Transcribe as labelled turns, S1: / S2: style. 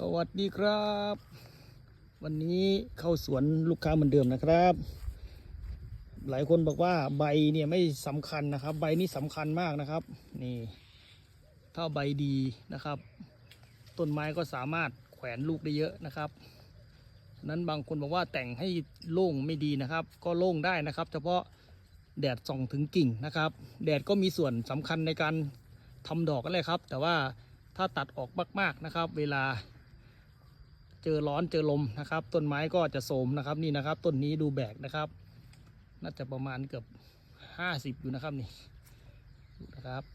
S1: สวัสดีครับ วันนี้เข้าสวนลูกค้าเหมือนเดิมนะครับ หลายคนบอกว่าใบเนี่ยไม่สำคัญนะครับ ใบนี้สำคัญมากนะครับ นี่ถ้าใบดีนะครับ ต้นไม้ก็สามารถแขวนลูกได้เยอะนะครับนั้นบางคนบอกว่าแต่งให้โล่งไม่ดีนะครับ ก็โล่งได้นะครับ เฉพาะแดดส่องถึงกิ่งนะครับ แดดก็มีส่วนสำคัญในการทำดอกอะไรครับ แต่ว่าถ้าตัดออกมาก ๆ นะครับ เวลา เจอร้อนเจอลมนะครับ ต้นไม้ก็จะโทมนะครับนี่นะครับ ต้นนี้ดูแบกนะครับ น่าจะประมาณเกือบห้าสิบอยู่นะครับนี่นะครับ